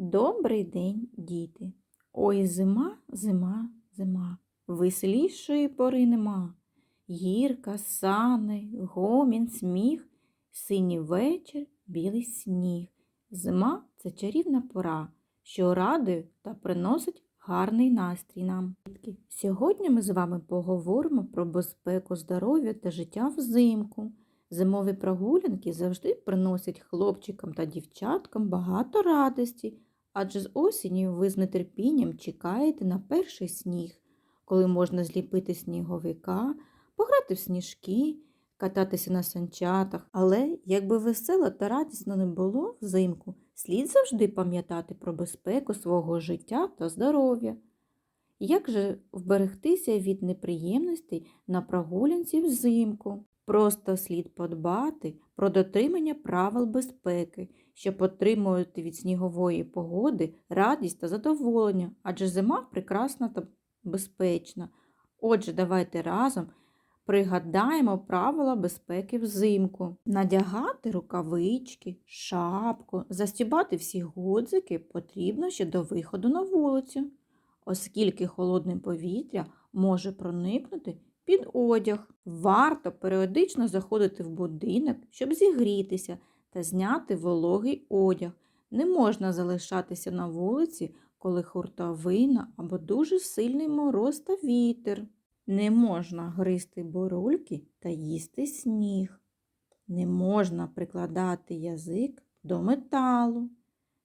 Добрий день, діти. Ой, зима, зима, зима. Веселішої пори нема. Гірка, сани, гомін, сміх, синій вечір, білий сніг. Зима це чарівна пора, що радує та приносить гарний настрій нам. Сьогодні ми з вами поговоримо про безпеку, здоров'я та життя взимку. Зимові прогулянки завжди приносять хлопчикам та дівчаткам багато радості, адже з осені ви з нетерпінням чекаєте на перший сніг, коли можна зліпити сніговика, пограти в сніжки, кататися на санчатах. Але якби весело та радісно не було взимку, слід завжди пам'ятати про безпеку свого життя та здоров'я. Як же вберегтися від неприємностей на прогулянці взимку? Просто слід подбати про дотримання правил безпеки, щоб отримувати від снігової погоди радість та задоволення, адже зима прекрасна та безпечна. Отже, давайте разом пригадаємо правила безпеки взимку. Надягати рукавички, шапку, застібати всі гудзики потрібно ще до виходу на вулицю, оскільки холодне повітря може проникнути під одяг. Варто періодично заходити в будинок, щоб зігрітися та зняти вологий одяг. Не можна залишатися на вулиці, коли хуртовина або дуже сильний мороз та вітер. Не можна гризти борульки та їсти сніг. Не можна прикладати язик до металу.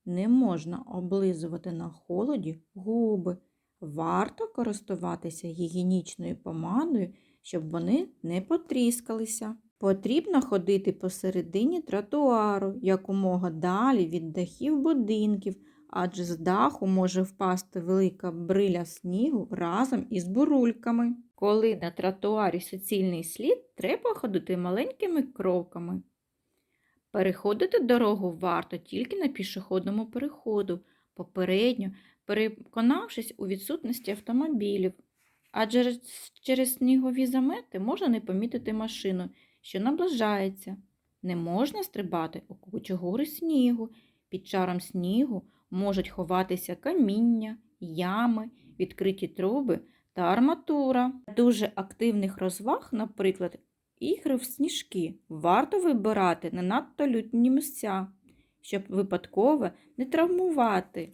Не можна облизувати на холоді губи. Варто користуватися гігієнічною помадою, щоб вони не потріскалися. Потрібно ходити посередині тротуару, якомога далі від дахів будинків, адже з даху може впасти велика бриля снігу разом із бурульками. Коли на тротуарі суцільний слід, треба ходити маленькими кроками. Переходити дорогу варто тільки на пішохідному переходу, попередньо переконавшись у відсутності автомобілів. Адже через снігові замети можна не помітити машину, що наближається. Не можна стрибати у кучугури снігу. Під чаром снігу можуть ховатися каміння, ями, відкриті труби та арматура. Дуже активних розваг, наприклад, ігри в сніжки, варто вибирати не надто лютні місця, щоб випадково не травмувати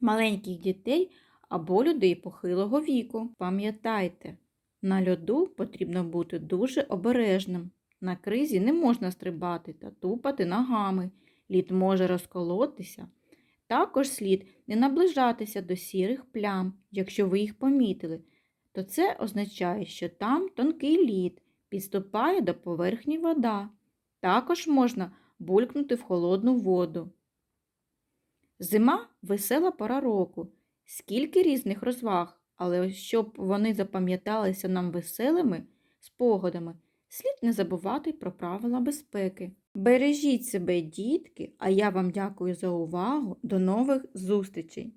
маленьких дітей або людей похилого віку. Пам'ятайте, на льоду потрібно бути дуже обережним. На кризі не можна стрибати та тупати ногами. Лід може розколотися. Також слід не наближатися до сірих плям, якщо ви їх помітили, то це означає, що там тонкий лід, підступає до поверхні вода. Також можна булькнути в холодну воду. Зима весела пора року, скільки різних розваг, але щоб вони запам'яталися нам веселими спогадами, слід не забувати про правила безпеки. Бережіть себе, дітки, а я вам дякую за увагу. До нових зустрічей!